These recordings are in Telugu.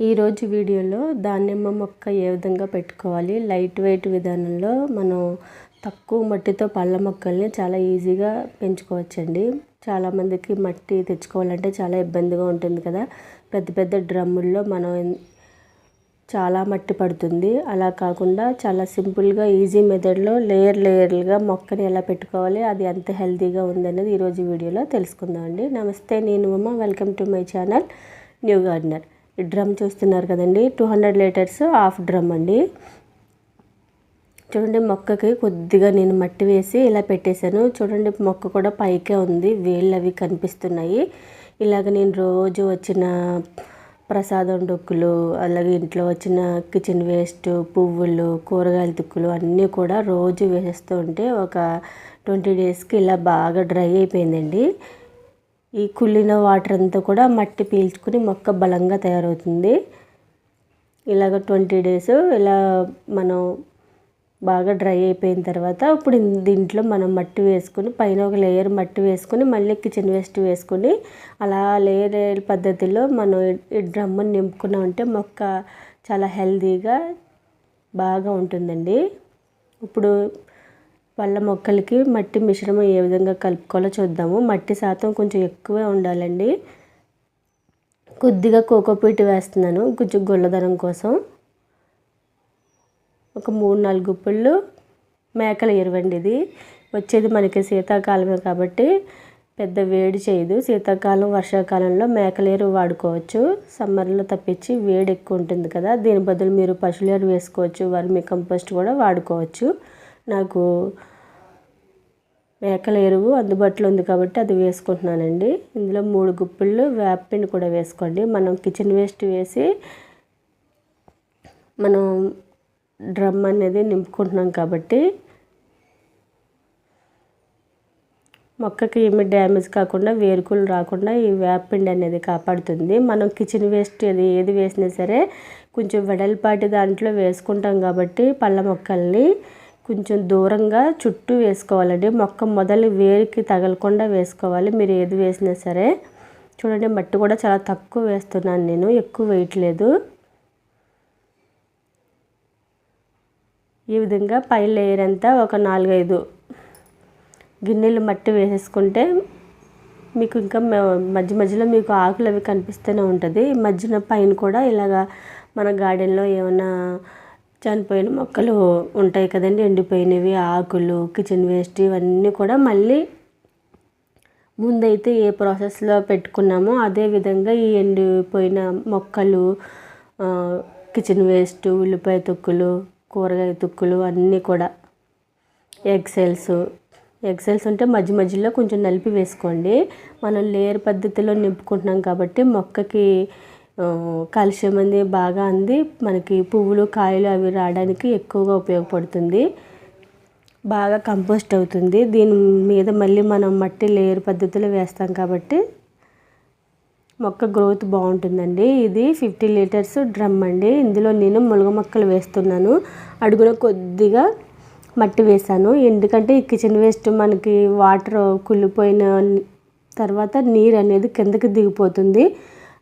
ఈరోజు వీడియోలో దానిమ్మ మొక్క ఏ విధంగా పెట్టుకోవాలి? లైట్ వెయిట్ విధానంలో మనం తక్కువ మట్టితో పళ్ళ మొక్కల్ని చాలా ఈజీగా పెంచుకోవచ్చండి. చాలామందికి మట్టి తెచ్చుకోవాలంటే చాలా ఇబ్బందిగా ఉంటుంది కదా. పెద్ద పెద్ద డ్రమ్ముల్లో మనం చాలా మట్టి పడుతుంది. అలా కాకుండా చాలా సింపుల్గా ఈజీ మెథడ్లో లేయర్ లేయర్లుగా మొక్కని ఎలా పెట్టుకోవాలి అది ఎంత హెల్తీగా ఉందనేది ఈరోజు వీడియోలో తెలుసుకుందాం అండి నమస్తే నేను Uma welcome to my channel new gardener. Drum చూస్తున్నారు కదండి. Two hundred litres half drum అండి. చూడండి మొక్కకి కొద్దిగా నేను మట్టి వేసి ఇలా పెట్టేశాను. చూడండి మొక్క కూడా పైకే ఉంది. వేళ్ళు అవి కనిపిస్తున్నాయి. ఇలాగ నేను రోజు వచ్చిన ప్రసాదం డొక్కులు అలాగే ఇంట్లో వచ్చిన కిచెన్ వేస్ట్ పువ్వులు కూరగాయల తుక్కులు అన్నీ కూడా రోజు వేసేస్తూ ఉంటే ఒక ట్వంటీ డేస్కి ఇలా బాగా డ్రై అయిపోయిందండి. ఈ కుళ్ళిన వాటర్ అంతా కూడా మట్టి పీల్చుకుని మొక్క బలంగా తయారవుతుంది. ఇలాగ ట్వంటీ డేస్ ఇలా మనం బాగా డ్రై అయిపోయిన తర్వాత ఇప్పుడు దీంట్లో మనం మట్టి వేసుకుని పైన ఒక లేయర్ మట్టి వేసుకుని మళ్ళీ కిచెన్ వేస్ట్ వేసుకుని అలా లేయర్ లేయర్ పద్ధతిలో మనం ఈ డ్రమ్ముని నింపుకున్నామంటే మొక్క చాలా హెల్తీగా బాగా ఉంటుందండి. ఇప్పుడు పళ్ళ మొక్కలకి మట్టి మిశ్రమం ఏ విధంగా కలుపుకోవాలో చూద్దాము. మట్టి శాతం కొంచెం ఎక్కువే ఉండాలండి. కొద్దిగా కోకోపీట్ వేస్తున్నాను. కొంచెం గుల్లదనం కోసం ఒక మూడు నాలుగు గుప్పళ్ళు మేకల ఎరువండి ఇది. వచ్చేది మనకి శీతాకాలమే కాబట్టి పెద్ద వేడి చేయదు. శీతాకాలం వర్షాకాలంలో మేకల ఎరువు వాడుకోవచ్చు. సమ్మర్లో తప్పించి వేడి ఎక్కువ ఉంటుంది కదా. దీని బదులు మీరు పశువుల ఎరువు వేసుకోవచ్చు. వర్మి కంపోస్ట్ కూడా వాడుకోవచ్చు. నాకు మేకల ఎరువు అందుబాటులో ఉంది కాబట్టి అది వేసుకుంటున్నానండి. ఇందులో మూడు గుప్పిళ్ళు వేపపిండి కూడా వేసుకోండి. మనం కిచెన్ వేస్ట్ వేసి మనం డ్రమ్ అనేది నింపుకుంటున్నాం కాబట్టి మొక్కకి ఏమి డ్యామేజ్ కాకుండా వేరుకులు రాకుండా ఈ వేపపిండి అనేది కాపాడుతుంది. మనం కిచెన్ వేస్ట్ అది ఏది వేసినా సరే కొంచెం వెడల్పాటి దాంట్లో వేసుకుంటాం కాబట్టి పళ్ళ మొక్కల్ని కొంచెం దూరంగా చుట్టూ వేసుకోవాలండి. మొక్క మొదలు వేరికి తగలకుండా వేసుకోవాలి. మీరు ఏది వేసినా సరే. చూడండి మట్టి కూడా చాలా తక్కువ వేస్తున్నాను నేను. ఎక్కువ వేయట్లేదు. ఈ విధంగా పై లేయర్ అంతా ఒక నాలుగైదు గిన్నెలు మట్టి వేసేసుకుంటే మీకు ఇంకా మధ్య మధ్యలో మీకు ఆకులు అవి కనిపిస్తూనే ఉంటుంది. మధ్యన పైన కూడా ఇలాగా మన గార్డెన్లో ఏమైనా చనిపోయిన మొక్కలు ఉంటాయి కదండి. ఎండిపోయినవి ఆకులు కిచెన్ వేస్ట్ ఇవన్నీ కూడా మళ్ళీ ముందైతే ఏ ప్రాసెస్లో పెట్టుకున్నామో అదే విధంగా ఈ ఎండిపోయిన మొక్కలు కిచెన్ వేస్ట్ ఉల్లిపాయ తొక్కులు కూరగాయ తుక్కులు అన్నీ కూడా. ఎగ్సెల్స్ ఎగ్సెల్స్ ఉంటే మధ్య మధ్యలో కొంచెం నలిపి వేసుకోండి. మనం లేయర్ పద్ధతిలో నింపుకుంటున్నాం కాబట్టి మొక్కకి కాల్షియం అనేది బాగా అంది. మనకి పువ్వులు కాయలు అవి రావడానికి ఎక్కువగా ఉపయోగపడుతుంది. బాగా కంపోస్ట్ అవుతుంది. దీని మీద మళ్ళీ మనం మట్టి లేయర్ పద్ధతిలో వేస్తాం కాబట్టి మొక్క గ్రోత్ బాగుంటుందండి. ఇది ఫిఫ్టీ లీటర్స్ డ్రమ్ అండి. ఇందులో నేను ములగ మొక్కలు వేస్తున్నాను. అడుగున కొద్దిగా మట్టి వేసాను ఎందుకంటే ఈ కిచెన్ వేస్ట్ మనకి వాటర్ కుళ్ళిపోయిన తర్వాత నీరు అనేది కిందకి దిగిపోతుంది.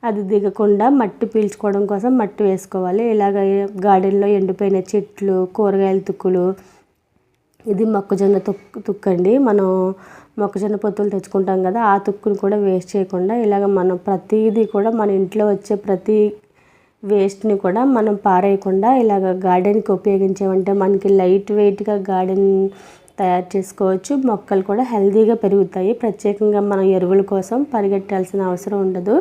అది దిగకుండా మట్టి పీల్చుకోవడం కోసం మట్టి వేసుకోవాలి. ఇలాగ గార్డెన్లో ఎండిపోయిన చెట్లు కూరగాయల తుక్కులు ఇది మొక్కజొన్న తుక్కు తుక్కండి. మనం మొక్కజొన్న పొత్తులు తెచ్చుకుంటాం కదా ఆ తుక్కును కూడా వేస్ట్ చేయకుండా ఇలాగ మనం ప్రతిదీ కూడా మన ఇంట్లో వచ్చే ప్రతి వేస్ట్ని కూడా మనం పారేయకుండా ఇలాగ గార్డెన్కి ఉపయోగించామంటే మనకి లైట్ వెయిట్గా గార్డెన్ తయారు చేసుకోవచ్చు. మొక్కలు కూడా హెల్తీగా పెరుగుతాయి. ప్రత్యేకంగా మనం ఎరువుల కోసం పరిగెట్టాల్సిన అవసరం ఉండదు.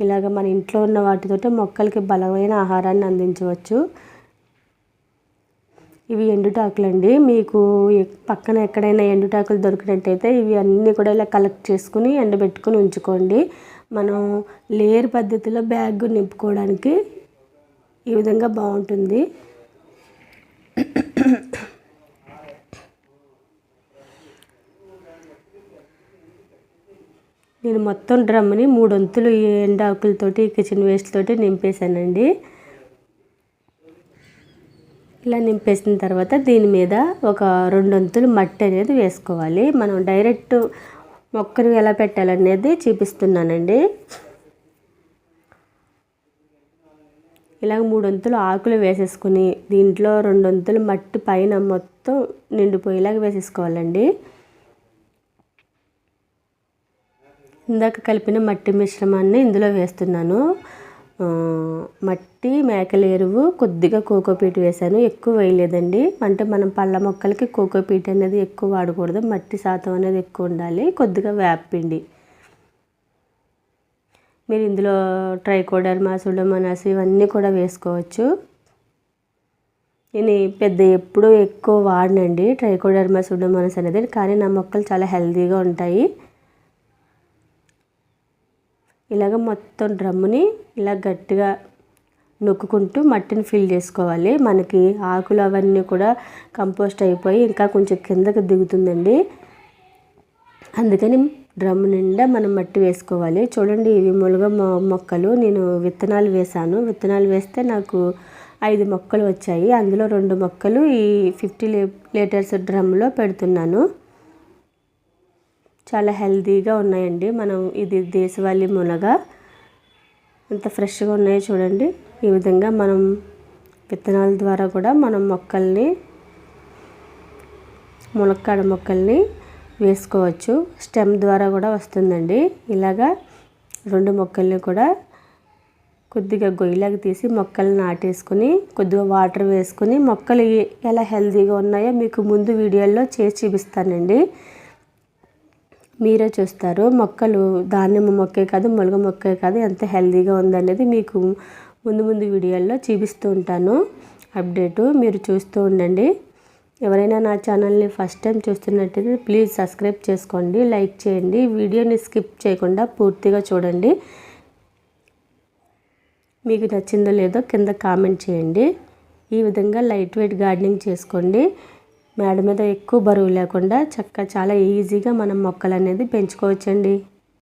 ఇలాగ మన ఇంట్లో ఉన్న వాటితోటే మొక్కలకి బలమైన ఆహారాన్ని అందించవచ్చు. ఇవి ఎండుటాకులు అండి మీకు పక్కన ఎక్కడైనా ఎండుటాకులు దొరికినట్టయితే ఇవి అన్నీ కూడా ఇలా కలెక్ట్ చేసుకుని ఎండబెట్టుకుని ఉంచుకోండి. మనం లేయర్ పద్ధతిలో బ్యాగ్ నింపుకోవడానికి ఈ విధంగా బాగుంటుంది. నేను మొత్తం డ్రమ్ని మూడొంతులు ఎండాకులతోటి కిచెన్ వేస్ట్ తోటి నింపేశానండి. ఇలా నింపేసిన తర్వాత దీని మీద ఒక రెండొంతులు మట్టి అనేది వేసుకోవాలి. మనం డైరెక్ట్ మొక్కను ఎలా పెట్టాలనేది చూపిస్తున్నానండి. ఇలాగ మూడొంతులు ఆకులు వేసేసుకుని దీంట్లో రెండొంతులు మట్టి పైన మొత్తం నిండిపోయేలాగా వేసేసుకోవాలండి. ఇందాక కలిపిన మట్టి మిశ్రమాన్ని ఇందులో వేస్తున్నాను. మట్టి మేకల ఎరువు కొద్దిగా కోకోపీట్ వేసాను ఎక్కువ వేయలేదండి. అంటే మనం పళ్ళ మొక్కలకి కోకోపీట్ అనేది ఎక్కువ వాడకూడదు. మట్టి శాతం అనేది ఎక్కువ ఉండాలి. కొద్దిగా వేపపిండి మీరు ఇందులో ట్రైకోడర్మా సుడోమోనాస్ ఇవన్నీ కూడా వేసుకోవచ్చు. నేను పెద్ద ఎప్పుడూ ఎక్కువ వాడనండి ట్రైకోడర్మా సుడోమోనాస్ అనేది. కానీ నా మొక్కలు చాలా హెల్తీగా ఉంటాయి. ఇలాగ మొత్తం డ్రమ్ముని ఇలా గట్టిగా నొక్కుంటూ మట్టిని ఫిల్ చేసుకోవాలి. మనకి ఆకులు అవన్నీ కూడా కంపోస్ట్ అయిపోయి ఇంకా కొంచెం కిందకి దిగుతుందండి. అందుకని డ్రమ్ నిండా మనం మట్టి వేసుకోవాలి. చూడండి ఇవి ములుగ మొక్కలు. నేను విత్తనాలు వేశాను. విత్తనాలు వేస్తే నాకు ఐదు మొక్కలు వచ్చాయి. అందులో రెండు మొక్కలు ఈ ఫిఫ్టీ లీటర్స్ డ్రమ్లో పెడుతున్నాను. చాలా హెల్తీగా ఉన్నాయండి. మనం ఇది దేశవాళీ మునగ. ఎంత ఫ్రెష్గా ఉన్నాయో చూడండి. ఈ విధంగా మనం విత్తనాల ద్వారా కూడా మనం మొక్కల్ని మునక్కాడ మొక్కల్ని వేసుకోవచ్చు. స్టెమ్ ద్వారా కూడా వస్తుందండి. ఇలాగా రెండు మొక్కల్ని కూడా కొద్దిగా గొయ్యిలాగా తీసి మొక్కలు నాటేసుకుని కొద్దిగా వాటర్ వేసుకుని మొక్కలు ఎలా హెల్తీగా ఉన్నాయో మీకు ముందు వీడియోలో చేసి చూపిస్తానండి. మీరే చూస్తారు మొక్కలు దానిమ్మ మొక్కే కాదు మొలగ మొక్కే కాదు ఎంత హెల్తీగా ఉందనేది మీకు ముందు ముందు వీడియోల్లో చూపిస్తూ ఉంటాను. అప్డేటు మీరు చూస్తూ ఉండండి. ఎవరైనా నా ఛానల్ని ఫస్ట్ టైం చూస్తున్నట్టయితే ప్లీజ్ సబ్స్క్రైబ్ చేసుకోండి లైక్ చేయండి వీడియోని స్కిప్ చేయకుండా పూర్తిగా చూడండి. మీకు నచ్చిందో లేదో కింద కామెంట్ చేయండి. ఈ విధంగా లైట్ వెయిట్ గార్డెనింగ్ చేసుకోండి. మేడ మీద ఎక్కువ బరువు లేకుండా చక్కగా చాలా ఈజీగా మనం మొక్కలు అనేది పెంచుకోవచ్చండి.